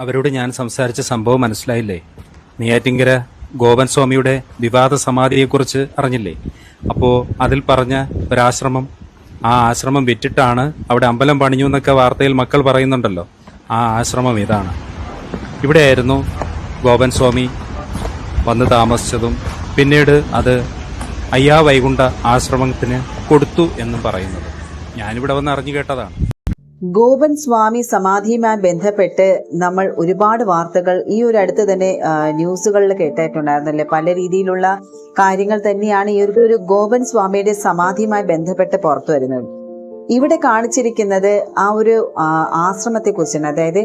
അവരോട് ഞാൻ സംസാരിച്ച സംഭവം മനസ്സിലായില്ലേ? നെയ്യാറ്റിങ്കര ഗോപൻ സ്വാമിയുടെ വിവാദ സമാധിയെക്കുറിച്ച് അറിഞ്ഞില്ലേ? അപ്പോൾ അതിൽ പറഞ്ഞ ഒരാശ്രമം ആ ആശ്രമം വിറ്റിട്ടാണ് അവിടെ അമ്പലം പണിഞ്ഞു എന്നൊക്കെ വാർത്തയിൽ മക്കൾ പറയുന്നുണ്ടല്ലോ. ആ ആശ്രമം ഇതാണ്. ഇവിടെയായിരുന്നു ഗോപൻ സ്വാമി വന്ന് താമസിച്ചതും പിന്നീട് അത് അയ്യാ വൈകുണ്ഠ ആശ്രമത്തിന് കൊടുത്തു എന്നും പറയുന്നത്. ഞാനിവിടെ വന്ന് അറിഞ്ഞു കേട്ടതാണ്. ഗോപൻ സ്വാമി സമാധിയുമായി ബന്ധപ്പെട്ട് നമ്മൾ ഒരുപാട് വാർത്തകൾ ഈ ഒരു അടുത്ത് തന്നെ ന്യൂസുകളിൽ കേട്ടിട്ടുണ്ടായിരുന്നല്ലേ? പല രീതിയിലുള്ള കാര്യങ്ങൾ തന്നെയാണ് ഈ ഒരു ഗോപൻ സ്വാമിയുടെ സമാധിയുമായി ബന്ധപ്പെട്ട് പുറത്തു വരുന്നത്. ഇവിടെ കാണിച്ചിരിക്കുന്നത് ആ ഒരു ആശ്രമത്തെ കുറിച്ചാണ് അതായത്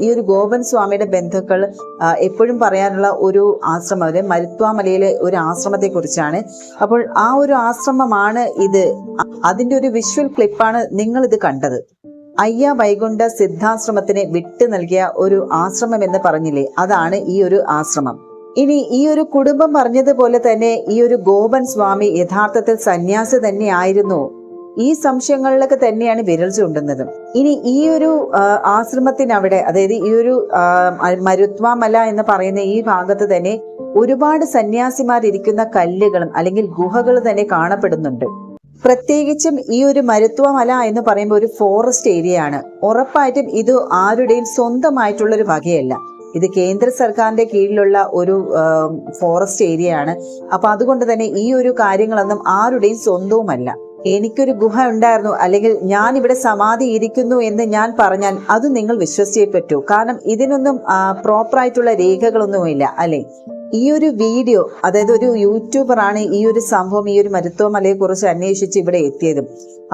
ഈ ഒരു ഗോപൻ സ്വാമിയുടെ ബന്ധുക്കൾ എപ്പോഴും പറയാനുള്ള ഒരു ആശ്രമം അതായത് മരുത്വാമലയിലെ ഒരു ആശ്രമത്തെ കുറിച്ചാണ് അപ്പോൾ ആ ഒരു ആശ്രമമാണ് ഇത്. അതിന്റെ ഒരു വിഷ്വൽ ക്ലിപ്പാണ് നിങ്ങൾ ഇത് കണ്ടത്. അയ്യ വൈകുണ്ഠ സിദ്ധാശ്രമത്തിന് വിട്ടു നൽകിയ ഒരു ആശ്രമം എന്ന് പറഞ്ഞില്ലേ? അതാണ് ഈ ഒരു ആശ്രമം. ഇനി ഈ ഒരു കുടുംബം പറഞ്ഞതുപോലെ തന്നെ ഈ ഒരു ഗോപൻ സ്വാമി യഥാർത്ഥത്തിൽ സന്യാസി തന്നെയായിരുന്നു ഈ സംശയങ്ങളിലൊക്കെ തന്നെയാണ് വിരൽ ചൂണ്ടുന്നത്. ഇനി ഈ ഒരു ആശ്രമത്തിനവിടെ അതായത് ഈ ഒരു മരുത്വാമല എന്ന് പറയുന്ന ഈ ഭാഗത്ത് തന്നെ ഒരുപാട് സന്യാസിമാർ ഇരിക്കുന്ന കല്ലുകളും അല്ലെങ്കിൽ ഗുഹകൾ തന്നെ കാണപ്പെടുന്നുണ്ട്. പ്രത്യേകിച്ചും ഈ ഒരു മരുത്വമല എന്ന് പറയുമ്പോൾ ഒരു ഫോറസ്റ്റ് ഏരിയ ആണ്. ഉറപ്പായിട്ടും ഇത് ആരുടെയും സ്വന്തമായിട്ടുള്ള ഒരു വകയല്ല. ഇത് കേന്ദ്ര സർക്കാരിന്റെ കീഴിലുള്ള ഒരു ഫോറസ്റ്റ് ഏരിയ ആണ്. അപ്പൊ അതുകൊണ്ട് തന്നെ ഈ ഒരു കാര്യങ്ങളൊന്നും ആരുടെയും സ്വന്തവുമല്ല. എനിക്കൊരു ഗുഹ ഉണ്ടായിരുന്നു അല്ലെങ്കിൽ ഞാൻ ഇവിടെ സമാധി ഇരിക്കുന്നു എന്ന് ഞാൻ പറഞ്ഞാൽ അത് നിങ്ങൾ വിശ്വസിച്ചേ പറ്റൂ. കാരണം ഇതിനൊന്നും പ്രോപ്പറായിട്ടുള്ള രേഖകളൊന്നുമില്ല അല്ലെ? ഈ ഒരു വീഡിയോ അതായത് ഒരു യൂട്യൂബറാണ് ഈ ഒരു സംഭവം ഈ ഒരു മരുത്വമലയെ കുറിച്ച് അന്വേഷിച്ച് ഇവിടെ എത്തിയതും.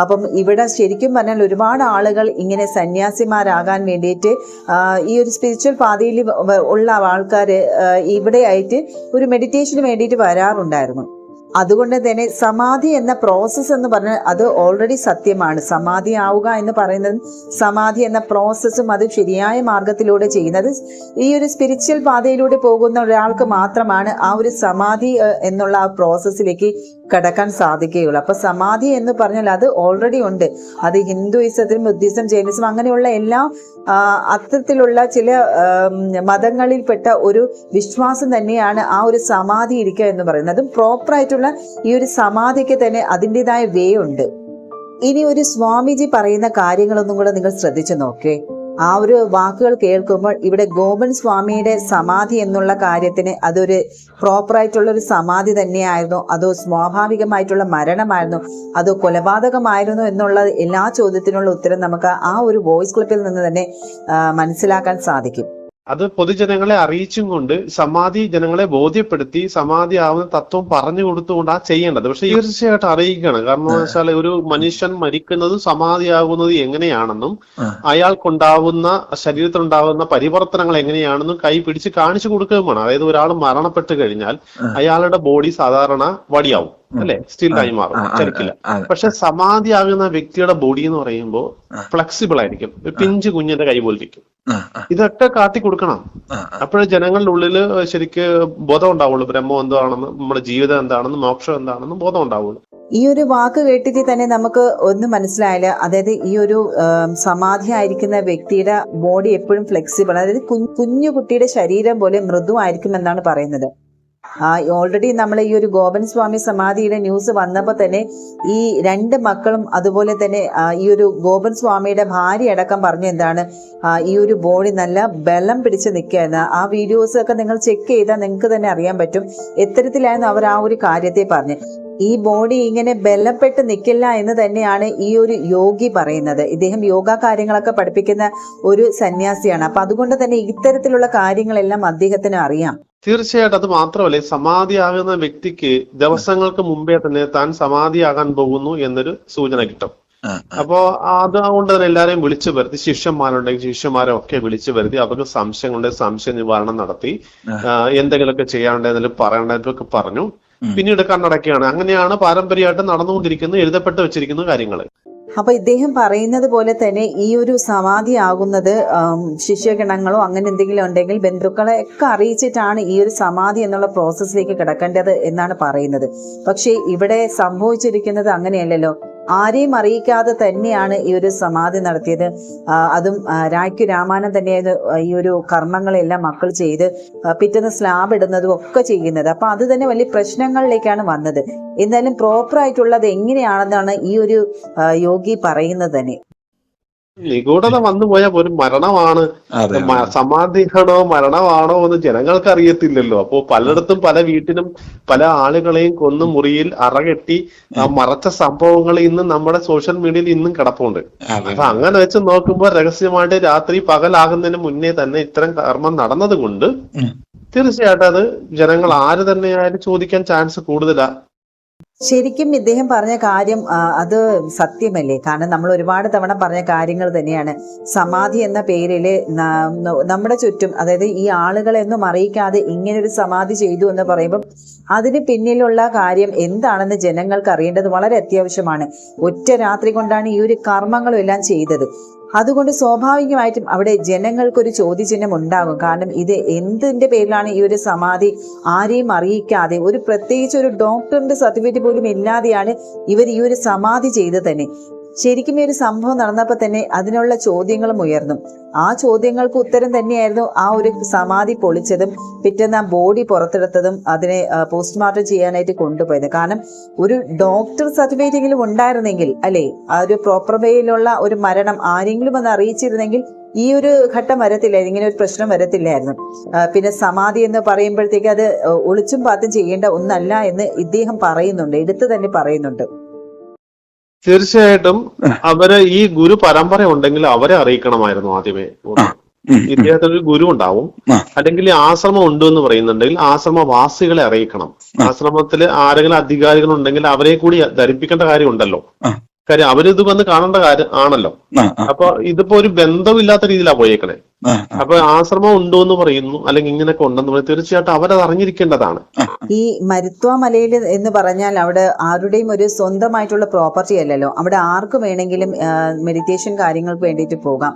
അപ്പം ഇവിടെ ശരിക്കും പറഞ്ഞാൽ ഒരുപാട് ആളുകൾ ഇങ്ങനെ സന്യാസിമാരാകാൻ വേണ്ടിയിട്ട് ഈ ഒരു സ്പിരിച്വൽ പാതയിൽ ഉള്ള ആൾക്കാർ ഇവിടെ ആയിട്ട് ഒരു മെഡിറ്റേഷന് വേണ്ടിയിട്ട് വരാറുണ്ടായിരുന്നു. അതുകൊണ്ട് തന്നെ സമാധി എന്ന പ്രോസസ്സ് എന്ന് പറഞ്ഞാൽ അത് ഓൾറെഡി സത്യമാണ്. സമാധി ആവുക എന്ന് പറയുന്നത് സമാധി എന്ന പ്രോസസ്സും അത് ശരിയായ മാർഗത്തിലൂടെ ചെയ്യുന്നത് ഈ ഒരു സ്പിരിച്വൽ പാതയിലൂടെ പോകുന്ന ഒരാൾക്ക് മാത്രമാണ് ആ ഒരു സമാധി എന്നുള്ള ആ പ്രോസസ്സിലേക്ക് കടക്കാൻ സാധിക്കുകയുള്ളൂ. അപ്പൊ സമാധി എന്ന് പറഞ്ഞാൽ അത് ഓൾറെഡി ഉണ്ട്. അത് ഹിന്ദുയിസത്തിലും ബുദ്ധിസം ജൈനിസം അങ്ങനെയുള്ള എല്ലാ അത്തരത്തിലുള്ള ചില മതങ്ങളിൽപ്പെട്ട ഒരു വിശ്വാസം തന്നെയാണ് ആ ഒരു സമാധി ഇരിക്കുക എന്ന് പറയുന്നത്. അതും പ്രോപ്പറായിട്ടുള്ള ഈ ഒരു സമാധിക്ക് തന്നെ അതിന്റെതായ വേ ഉണ്ട്. ഇനി ഒരു സ്വാമിജി പറയുന്ന കാര്യങ്ങളൊന്നും കൂടെ നിങ്ങൾ ശ്രദ്ധിച്ചു നോക്കേ. ആ ഒരു വാക്കുകൾ കേൾക്കുമ്പോൾ ഇവിടെ ഗോപൻ സ്വാമിയുടെ സമാധി എന്നുള്ള കാര്യത്തിന് അതൊരു പ്രോപ്പറായിട്ടുള്ള ഒരു സമാധി തന്നെയായിരുന്നു. അതോ സ്വാഭാവികമായിട്ടുള്ള മരണമായിരുന്നു. അതോ കൊലപാതകമായിരുന്നു എന്നുള്ള എല്ലാ ചോദ്യത്തിനുള്ള ഉത്തരം നമുക്ക് ആ ഒരു വോയിസ് ക്ലിപ്പിൽ നിന്ന് തന്നെ മനസ്സിലാക്കാൻ സാധിക്കും. അത് പൊതുജനങ്ങളെ അറിയിച്ചും കൊണ്ട് സമാധി ജനങ്ങളെ ബോധ്യപ്പെടുത്തി സമാധി ആവുന്ന തത്വം പറഞ്ഞു കൊടുത്തുകൊണ്ട് ആ ചെയ്യേണ്ടത്. പക്ഷെ തീർച്ചയായിട്ടും അറിയിക്കണം കാരണം വെച്ചാൽ ഒരു മനുഷ്യൻ മരിക്കുന്നത് സമാധിയാകുന്നത് എങ്ങനെയാണെന്നും. അയാൾക്കുണ്ടാവുന്ന ശരീരത്തിലുണ്ടാവുന്ന പരിവർത്തനങ്ങൾ എങ്ങനെയാണെന്നും കൈ പിടിച്ച് കാണിച്ചു കൊടുക്കുകയും വേണം. അതായത് ഒരാൾ മരണപ്പെട്ടു കഴിഞ്ഞാൽ അയാളുടെ ബോഡി സാധാരണ വടിയാവും. അല്ലെ? സ്റ്റിൽ ആയി മാറും ചലിക്കില്ല. പക്ഷെ സമാധി ആകുന്ന വ്യക്തിയുടെ ബോഡി എന്ന് പറയുമ്പോൾ ഫ്ലെക്സിബിൾ ആയിരിക്കും. പിഞ്ച് കുഞ്ഞിന്റെ കൈ പോലെ ഇരിക്കും. ആ, ആ, ഇതൊക്കെ കാട്ടി കൊടുക്കണം. അപ്പോഴേ ജനങ്ങളുടെ ഉള്ളിൽ ശരിക്ക് ബോധം ഉണ്ടാവുള്ളൂ. ബ്രഹ്മം എന്താണെന്ന് നമ്മുടെ ജീവിതം എന്താണെന്ന് മോക്ഷം എന്താണെന്ന് ബോധം ഉണ്ടാവുള്ളൂ. ഈ ഒരു വാക്ക് കേട്ടിട്ട് തന്നെ നമുക്ക് ഒന്ന് മനസ്സിലായില്ല അതായത് ഈ ഒരു സമാധി ആയിരിക്കുന്ന വ്യക്തിയുടെ ബോഡി എപ്പോഴും ഫ്ലെക്സിബിൾ അതായത് കുഞ്ഞു കുട്ടിയുടെ ശരീരം പോലെ മൃദുവായിരിക്കും എന്നാണ് പറയുന്നത്. ഓൾറെഡി നമ്മൾ ഈ ഒരു ഗോപൻ സ്വാമി സമാധിയുടെ ന്യൂസ് വന്നപ്പോൾ തന്നെ ഈ രണ്ട് മക്കളും അതുപോലെ തന്നെ ഈ ഒരു ഗോപൻ സ്വാമിയുടെ ഭാര്യ അടക്കം പറഞ്ഞു എന്താണ് ഈ ഒരു ബോഡി നല്ല ബലം പിടിച്ച് നിൽക്കുകയെന്ന് ആ വീഡിയോസ് ഒക്കെ നിങ്ങൾ ചെക്ക് ചെയ്താൽ നിങ്ങൾക്ക് തന്നെ അറിയാൻ പറ്റും. എത്തരത്തിലായിരുന്നു അവർ ആ ഒരു കാര്യത്തെ പറഞ്ഞ് ഈ ബോഡി ഇങ്ങനെ ബലപ്പെട്ട് നിൽക്കില്ല എന്ന് തന്നെയാണ് ഈ ഒരു യോഗി പറയുന്നത്. ഇദ്ദേഹം യോഗ കാര്യങ്ങളൊക്കെ പഠിപ്പിക്കുന്ന ഒരു സന്യാസിയാണ്. അപ്പൊ അതുകൊണ്ട് തന്നെ ഇത്തരത്തിലുള്ള കാര്യങ്ങളെല്ലാം അദ്ദേഹത്തിന് അറിയാം. തീർച്ചയായിട്ടും അത് മാത്രമല്ല സമാധി ആകുന്ന വ്യക്തിക്ക് ദിവസങ്ങൾക്ക് മുമ്പേ തന്നെ താൻ സമാധിയാകാൻ പോകുന്നു എന്നൊരു സൂചന കിട്ടും. അപ്പോ അതുകൊണ്ട് തന്നെ എല്ലാരെയും വിളിച്ചു വരുത്തി ശിഷ്യന്മാരുണ്ടെങ്കിൽ ശിഷ്യന്മാരെ ഒക്കെ വിളിച്ചു വരുത്തി അവർക്ക് സംശയങ്ങളുണ്ടെങ്കിൽ സംശയ നിവാരണം നടത്തി എന്തെങ്കിലുമൊക്കെ ചെയ്യാനുണ്ടെങ്കിൽ പറയേണ്ടതൊക്കെ പറഞ്ഞു. പിന്നീട് കണ്ണടക്കുകയാണ് അങ്ങനെയാണ് പാരമ്പര്യമായിട്ട് നടന്നുകൊണ്ടിരിക്കുന്ന എഴുതപ്പെട്ട് വെച്ചിരിക്കുന്ന കാര്യങ്ങൾ അപ്പൊ ഇദ്ദേഹം പറയുന്നത് പോലെ തന്നെ ഈ ഒരു സമാധി ആകുന്നത് ശിഷ്യഗണങ്ങളോ അങ്ങനെ എന്തെങ്കിലും ഉണ്ടെങ്കിൽ ബന്ധുക്കളെ ഒക്കെ അറിയിച്ചിട്ടാണ് ഈ ഒരു സമാധി എന്നുള്ള പ്രോസസ്സിലേക്ക് കിടക്കേണ്ടത് എന്നാണ് പറയുന്നത്. പക്ഷേ ഇവിടെ സംഭവിച്ചിരിക്കുന്നത് അങ്ങനെയല്ലല്ലോ. ആരെയും അറിയിക്കാതെ തന്നെയാണ് ഈ ഒരു സമാധി നടത്തിയത്. അതും ആ, രാമാനൻ തന്നെയാണ് ഈ ഒരു കർമ്മങ്ങളെല്ലാം മക്കൾ ചെയ്ത് പിറ്റേന്ന് സ്ലാബ് ഇടുന്നതും ഒക്കെ ചെയ്യുന്നത്. അപ്പൊ അത് തന്നെ വലിയ പ്രശ്നങ്ങളിലേക്കാണ് വന്നത്. എന്തായാലും പ്രോപ്പർ ആയിട്ടുള്ളത് എങ്ങനെയാണെന്നാണ് ഈ ഒരു യോഗി പറയുന്നത് തന്നെ. നിഗൂഢത വന്നു പോയാൽ ഒരു മരണമാണ്. സമാധിയാണോ മരണമാണോ എന്ന് ജനങ്ങൾക്ക് അറിയത്തില്ലല്ലോ അപ്പോ പലയിടത്തും പല വീട്ടിലും പല ആളുകളെയും കൊന്നു മുറിയിൽ അറകെട്ടി ആ മറച്ച സംഭവങ്ങൾ ഇന്നും നമ്മുടെ സോഷ്യൽ മീഡിയയിൽ ഇന്നും കിടപ്പുണ്ട്. അപ്പൊ അങ്ങനെ വെച്ച് നോക്കുമ്പോൾ രഹസ്യമായിട്ട് രാത്രി പകലാകുന്നതിന് മുന്നേ തന്നെ ഇത്തരം കർമ്മം നടന്നത് കൊണ്ട് തീർച്ചയായിട്ടും അത് ജനങ്ങൾ ആര് തന്നെയായാലും ചോദിക്കാൻ ചാൻസ് കൂടുതലാ. ശരിക്കും ഇദ്ദേഹം പറഞ്ഞ കാര്യം അത് സത്യമല്ലേ? കാരണം നമ്മൾ ഒരുപാട് തവണ പറഞ്ഞ കാര്യങ്ങൾ തന്നെയാണ്. സമാധി എന്ന പേരിൽ നമ്മുടെ ചുറ്റും അതായത് ഈ ആളുകളെയൊന്നും അറിയിക്കാതെ ഇങ്ങനെ ഒരു സമാധി ചെയ്തു എന്ന് പറയുമ്പോൾ അതിന് പിന്നിലുള്ള കാര്യം എന്താണെന്ന് ജനങ്ങൾക്ക് അറിയേണ്ടത് വളരെ അത്യാവശ്യമാണ്. ഒറ്റ രാത്രി കൊണ്ടാണ് ഈ ഒരു കർമ്മങ്ങളും എല്ലാം ചെയ്തത്. അതുകൊണ്ട് സ്വാഭാവികമായിട്ടും അവിടെ ജനങ്ങൾക്കൊരു ചോദ്യചിഹ്നം ഉണ്ടാകും. കാരണം ഇത് എന്തിന്റെ പേരിലാണ് ഈ ഒരു സമാധി ആരെയും അറിയിക്കാതെ ഒരു പ്രത്യേകിച്ച് ഒരു ഡോക്ടറിന്റെ സർട്ടിഫിക്കറ്റ് പോലും ഇല്ലാതെയാണ് ഇവർ ഈ ഒരു സമാധി ചെയ്ത് തന്നെ. ശരിക്കും ഈ ഒരു സംഭവം നടന്നപ്പോൾ തന്നെ അതിനുള്ള ചോദ്യങ്ങളും ഉയർന്നു. ആ ചോദ്യങ്ങൾക്ക് ഉത്തരം തന്നെയായിരുന്നു ആ ഒരു സമാധി പൊളിച്ചതും പിറ്റേന്ന് ആ ബോഡി പുറത്തെടുത്തതും അതിനെ പോസ്റ്റ്മോർട്ടം ചെയ്യാനായിട്ട് കൊണ്ടുപോയത്. കാരണം ഒരു ഡോക്ടർ സർട്ടിഫിക്കറ്റ് എങ്കിലും ഉണ്ടായിരുന്നെങ്കിൽ അല്ലെ? ആ ഒരു പ്രോപ്പർ വേയിലുള്ള ഒരു മരണം ആരെങ്കിലും ഒന്ന് അറിയിച്ചിരുന്നെങ്കിൽ ഈ ഒരു ഘട്ടം വരത്തില്ലായിരുന്നു ഇങ്ങനെ ഒരു പ്രശ്നം വരത്തില്ലായിരുന്നു. പിന്നെ സമാധി എന്ന് പറയുമ്പോഴത്തേക്ക് അത് ഒളിച്ചും പാത്തും ചെയ്യേണ്ട ഒന്നല്ല എന്ന് ഇദ്ദേഹം പറയുന്നുണ്ട് എടുത്തു തന്നെ പറയുന്നുണ്ട്. തീർച്ചയായിട്ടും അവർ ഈ ഗുരു പരമ്പര ഉണ്ടെങ്കിൽ അവരെ അറിയിക്കണമായിരുന്നു ആദ്യമേ. ഇദ്ദേഹത്തിന് ഒരു ഗുരു ഉണ്ടാവും. അല്ലെങ്കിൽ ആശ്രമം ഉണ്ട് എന്ന് പറയുന്നുണ്ടെങ്കിൽ ആശ്രമവാസികളെ അറിയിക്കണം. ആശ്രമത്തിൽ ആരെങ്കിലും അധികാരികൾ ഉണ്ടെങ്കിൽ അവരെ കൂടി ധരിപ്പിക്കേണ്ട കാര്യം ഉണ്ടല്ലോ. ആ. കാര്യം അവരിത് വന്ന് കാണേണ്ട കാര്യം ആണല്ലോ. അപ്പൊ ഇതിപ്പോ ഒരു ബന്ധമില്ലാത്ത രീതിയിലാ പോയേക്കണേ. അപ്പൊ ആശ്രമം ഉണ്ടോ എന്ന് പറയുന്നു അല്ലെങ്കിൽ ഇങ്ങനെയൊക്കെ ഉണ്ടെന്ന് പറയുന്നു തീർച്ചയായിട്ടും അവരത് അറിഞ്ഞിരിക്കേണ്ടതാണ്. ഈ മരുത്വ മലയിൽ എന്ന് പറഞ്ഞാൽ അവിടെ ആരുടെയും ഒരു സ്വന്തമായിട്ടുള്ള പ്രോപ്പർട്ടി അല്ലല്ലോ. അവിടെ ആർക്കും വേണമെങ്കിലും മെഡിറ്റേഷൻ കാര്യങ്ങൾക്ക് വേണ്ടിയിട്ട് പോകാം.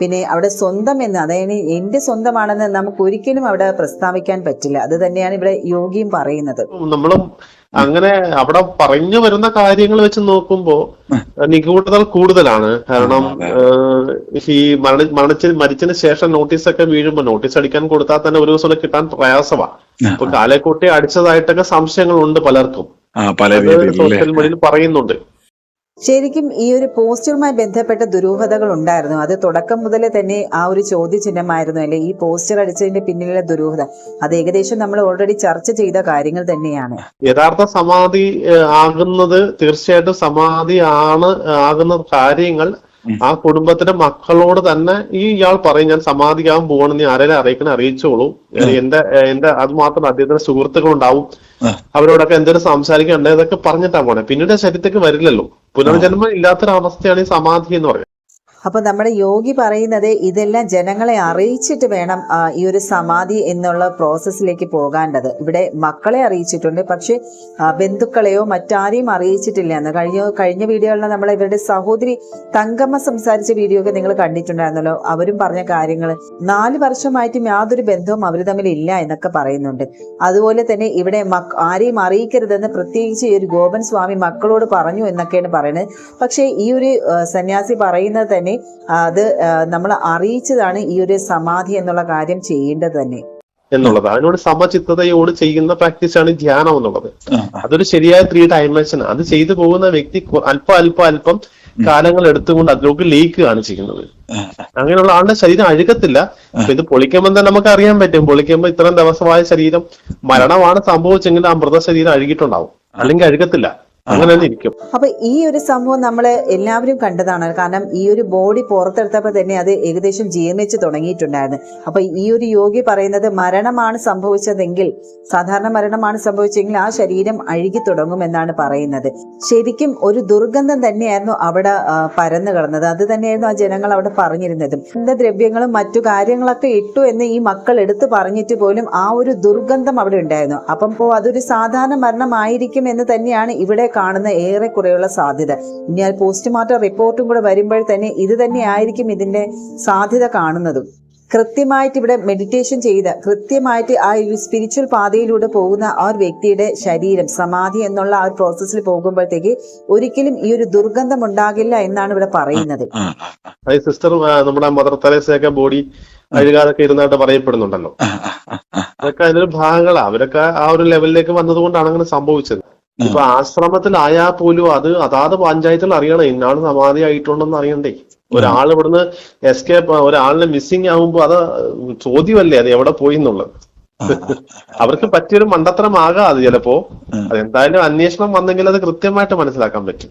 പിന്നെ അവിടെ സ്വന്തം എന്ന് അതായത് എന്റെ സ്വന്തമാണെന്ന് നമുക്ക് ഒരിക്കലും അവിടെ പ്രസ്താവിക്കാൻ പറ്റില്ല. അത് തന്നെയാണ് ഇവിടെ യോഗിയും പറയുന്നത്. നമ്മളും അങ്ങനെ അവിടെ പറഞ്ഞു വരുന്ന കാര്യങ്ങൾ വെച്ച് നോക്കുമ്പോ നിഗൂഢതകൾ കൂടുതലാണ്. കാരണം ഈ മരണ മരണിച്ച് മരിച്ചതിന് ശേഷം നോട്ടീസ് ഒക്കെ വീഴുമ്പോ നോട്ടീസ് അടിക്കാൻ കൊടുത്താൽ തന്നെ ഒരു ദിവസം കിട്ടാൻ പ്രയാസമാണ് അപ്പൊ കാലേക്കൂട്ടി അടിച്ചതായിട്ടൊക്കെ സംശയങ്ങളുണ്ട് പലർക്കും. ആ പല രീതിയിൽ സോഷ്യൽ മീഡിയയിൽ പറയുന്നുണ്ട്. ശരിക്കും ഈ ഒരു പോസ്റ്ററുമായി ബന്ധപ്പെട്ട ദുരൂഹതകൾ ഉണ്ടായിരുന്നു. അത് തുടക്കം മുതലേ തന്നെ ആ ഒരു ചോദ്യചിഹ്നമായിരുന്നു. അല്ലെ ഈ പോസ്റ്റർ അടിച്ചതിന്റെ പിന്നിലുള്ള ദുരൂഹത. അത് ഏകദേശം നമ്മൾ ഓൾറെഡി ചർച്ച ചെയ്ത കാര്യങ്ങൾ തന്നെയാണ്. യഥാർത്ഥ സമാധി ആകുന്നത് തീർച്ചയായിട്ടും സമാധി ആണ് ആകുന്ന കാര്യങ്ങൾ ആ കുടുംബത്തിന്റെ മക്കളോട് തന്നെ ഈ ഇയാൾ പറയും ഞാൻ സമാധിക്കാവാൻ പോകണം നീ ആരെങ്കിലും അറിയിക്കണേ അറിയിച്ചോളൂ. എന്റെ എന്റെ അത് മാത്രം അദ്ദേഹത്തിന്റെ സുഹൃത്തുക്കളുണ്ടാവും. അവരോടൊക്കെ എന്തെങ്കിലും സംസാരിക്കണ്ടേ ഇതൊക്കെ പറഞ്ഞിട്ടാ പോണേ. പിന്നീട് ശരീരത്തേക്ക് വരില്ലല്ലോ. പുനർജന്മം ഇല്ലാത്തൊരവസ്ഥയാണ് ഈ സമാധി എന്ന് പറയുന്നത്. അപ്പൊ നമ്മുടെ യോഗി പറയുന്നത് ഇതെല്ലാം ജനങ്ങളെ അറിയിച്ചിട്ട് വേണം ഈ ഒരു സമാധി എന്നുള്ള പ്രോസസ്സിലേക്ക് പോകേണ്ടത്. ഇവിടെ മക്കളെ അറിയിച്ചിട്ടുണ്ട്. പക്ഷെ ബന്ധുക്കളെയോ മറ്റാരെയും അറിയിച്ചിട്ടില്ല എന്ന്. കഴിഞ്ഞ കഴിഞ്ഞ വീഡിയോകളിൽ നമ്മൾ ഇവരുടെ സഹോദരി തങ്കമ്മ സംസാരിച്ച വീഡിയോ ഒക്കെ നിങ്ങൾ കണ്ടിട്ടുണ്ടായിരുന്നല്ലോ. അവരും പറഞ്ഞ കാര്യങ്ങൾ. നാല് വർഷമായിട്ടും യാതൊരു ബന്ധവും അവർ തമ്മിൽ ഇല്ല എന്നൊക്കെ പറയുന്നുണ്ട്. അതുപോലെ തന്നെ ഇവിടെ ആരെയും അറിയിക്കരുതെന്ന് പ്രത്യേകിച്ച് ഈ ഒരു ഗോപൻ സ്വാമി മക്കളോട് പറഞ്ഞു എന്നൊക്കെയാണ് പറയുന്നത്. പക്ഷേ ഈ ഒരു സന്യാസി പറയുന്നത് തന്നെ അത് നമ്മൾ അറിയിച്ചതാണ് ഈ ഒരു സമാധി എന്നുള്ള കാര്യം ചെയ്യേണ്ടത് തന്നെ. എന്നുള്ളത്. അതിനോട് സമചിത്തതയോട് ചെയ്യുന്ന പ്രാക്ടീസ് ആണ് ധ്യാനം എന്നുള്ളത്. അതൊരു ശരിയായ ത്രീ ഡയമെൻഷൻ അത് ചെയ്തു പോകുന്ന വ്യക്തി അല്പം അല്പം അല്പം കാലങ്ങൾ എടുത്തുകൊണ്ട് അതിലേക്ക് ലയിക്കുകയാണ് ചെയ്യുന്നത്. അങ്ങനെയുള്ള ആളുടെ ശരീരം അഴുകത്തില്ല. ഇത് പൊളിക്കുമ്പോൾ തന്നെ നമുക്ക് അറിയാൻ പറ്റും. പൊളിക്കുമ്പോൾ ഇത്രയും ദിവസമായ ശരീരം മരണമാണ് സംഭവിച്ചെങ്കിൽ ആ മൃതശരീരം അഴുകിയിട്ടുണ്ടാവും. അല്ലെങ്കിൽ അഴുകത്തില്ല. അപ്പൊ ഈ ഒരു സംഭവം നമ്മൾ എല്ലാവരും കണ്ടതാണ്. കാരണം ഈ ഒരു ബോഡി പുറത്തെടുത്തപ്പോൾ തന്നെ അത് ഏകദേശം ജീർണിച്ച് തുടങ്ങിയിട്ടുണ്ടായിരുന്നു. അപ്പൊ ഈ ഒരു യോഗി പറയുന്നത് മരണമാണ് സംഭവിച്ചതെങ്കിൽ സാധാരണ മരണമാണ് സംഭവിച്ചെങ്കിൽ ആ ശരീരം അഴുകി തുടങ്ങും എന്നാണ് പറയുന്നത്. ശരിക്കും ഒരു ദുർഗന്ധം തന്നെയായിരുന്നു അവിടെ പരന്നു കിടന്നത്. അത് തന്നെയായിരുന്നു ആ ജനങ്ങൾ അവിടെ പറഞ്ഞിരുന്നതും. എന്താ ദ്രവ്യങ്ങളും മറ്റു കാര്യങ്ങളൊക്കെ ഇട്ടു എന്ന് ഈ മക്കൾ എടുത്തു പറഞ്ഞിട്ട് പോലും ആ ഒരു ദുർഗന്ധം അവിടെ ഉണ്ടായിരുന്നു. അപ്പം അതൊരു സാധാരണ മരണമായിരിക്കും എന്ന് തന്നെയാണ് ഇവിടെ കാണുന്ന ഏറെക്കുറെയുള്ള സാധ്യത. ഇനി ആ പോസ്റ്റ്മോർട്ടം റിപ്പോർട്ടും കൂടെ വരുമ്പോൾ തന്നെ ഇത് തന്നെ ആയിരിക്കും ഇതിന്റെ സാധ്യത കാണുന്നതും. കൃത്യമായിട്ട് ഇവിടെ മെഡിറ്റേഷൻ ചെയ്ത് കൃത്യമായിട്ട് ആ ഒരു സ്പിരിച്വൽ പാതയിലൂടെ പോകുന്ന ആ ഒരു വ്യക്തിയുടെ ശരീരം സമാധി എന്നുള്ള ആ ഒരു പ്രോസസ്സിൽ പോകുമ്പോഴത്തേക്ക് ഒരിക്കലും ഈ ഒരു ദുർഗന്ധം ഉണ്ടാകില്ല എന്നാണ് ഇവിടെ പറയുന്നത്. സിസ്റ്റർ നമ്മുടെ മദർ തെരേസയൊക്കെ ബോഡി അഴുകാതൊക്കെ ഇരുന്നായിട്ട് പറയപ്പെടുന്നുണ്ടല്ലോ. അതൊക്കെ അതിന്റെ ഭാഗങ്ങളാണ് അവരൊക്കെ ആ ഒരു ലെവലിലേക്ക് വന്നതുകൊണ്ടാണ് അങ്ങനെ സംഭവിച്ചത്. ഇപ്പൊ ആശ്രമത്തിലായാൽ പോലും അത് അതാത് പഞ്ചായത്തിൽ അറിയണം. ഇന്നാൾ സമാധി ആയിട്ടുണ്ടെന്ന് അറിയണ്ടേ? ഒരാൾ ഇവിടുന്ന് എസ്കേപ്പ് ഒരാളിനെ മിസ്സിങ് ആവുമ്പോ അത് ചോദ്യമല്ലേ? അത് എവിടെ പോയി എന്നുള്ളത്. അവർക്ക് പറ്റിയൊരു മണ്ടത്തരമാകാം അത് ചിലപ്പോ. അതെന്തായാലും അന്വേഷണം വന്നെങ്കിൽ അത് കൃത്യമായിട്ട് മനസ്സിലാക്കാൻ പറ്റും.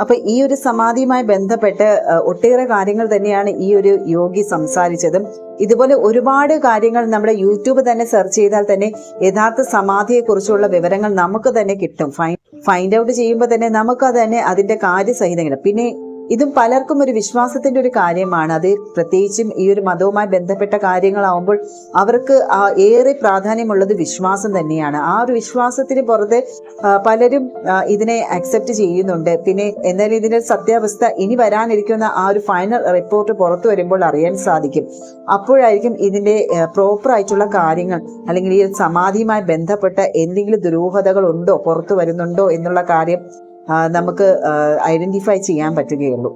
അപ്പൊ ഈ ഒരു സമാധിയുമായി ബന്ധപ്പെട്ട് ഒട്ടേറെ കാര്യങ്ങൾ തന്നെയാണ് ഈ ഒരു യോഗി സംസാരിച്ചതും. ഇതുപോലെ ഒരുപാട് കാര്യങ്ങൾ നമ്മുടെ യൂട്യൂബ് തന്നെ സെർച്ച് ചെയ്താൽ തന്നെ യഥാർത്ഥ സമാധിയെ കുറിച്ചുള്ള വിവരങ്ങൾ നമുക്ക് തന്നെ കിട്ടും. ഫൈൻഡ് ഔട്ട് ചെയ്യുമ്പോൾ തന്നെ നമുക്ക് തന്നെ അതിന്റെ കാര്യസഹിതം കിട്ടും. പിന്നെ ഇതും പലർക്കും ഒരു വിശ്വാസത്തിന്റെ ഒരു കാര്യമാണ്. അത് പ്രത്യേകിച്ചും ഈ ഒരു മതവുമായി ബന്ധപ്പെട്ട കാര്യങ്ങളാവുമ്പോൾ അവർക്ക് ഏറെ പ്രാധാന്യമുള്ളത് വിശ്വാസം തന്നെയാണ്. ആ ഒരു വിശ്വാസത്തിന് പുറത്തെ പലരും ഇതിനെ അക്സെപ്റ്റ് ചെയ്യുന്നുണ്ട്. പിന്നെ എന്നാൽ ഇതിന്റെ സത്യാവസ്ഥ ഇനി വരാനിരിക്കുന്ന ആ ഒരു ഫൈനൽ റിപ്പോർട്ട് പുറത്തു വരുമ്പോൾ അറിയാൻ സാധിക്കും. അപ്പോഴായിരിക്കും ഇതിന്റെ പ്രോപ്പർ ആയിട്ടുള്ള കാര്യങ്ങൾ അല്ലെങ്കിൽ ഈ സമാധിയുമായി ബന്ധപ്പെട്ട എന്തെങ്കിലും ദുരൂഹതകൾ ഉണ്ടോ? പുറത്തു വരുന്നുണ്ടോ? എന്നുള്ള കാര്യം നമുക്ക് ഐഡന്റിഫൈ ചെയ്യാൻ പറ്റുകയുള്ളൂ.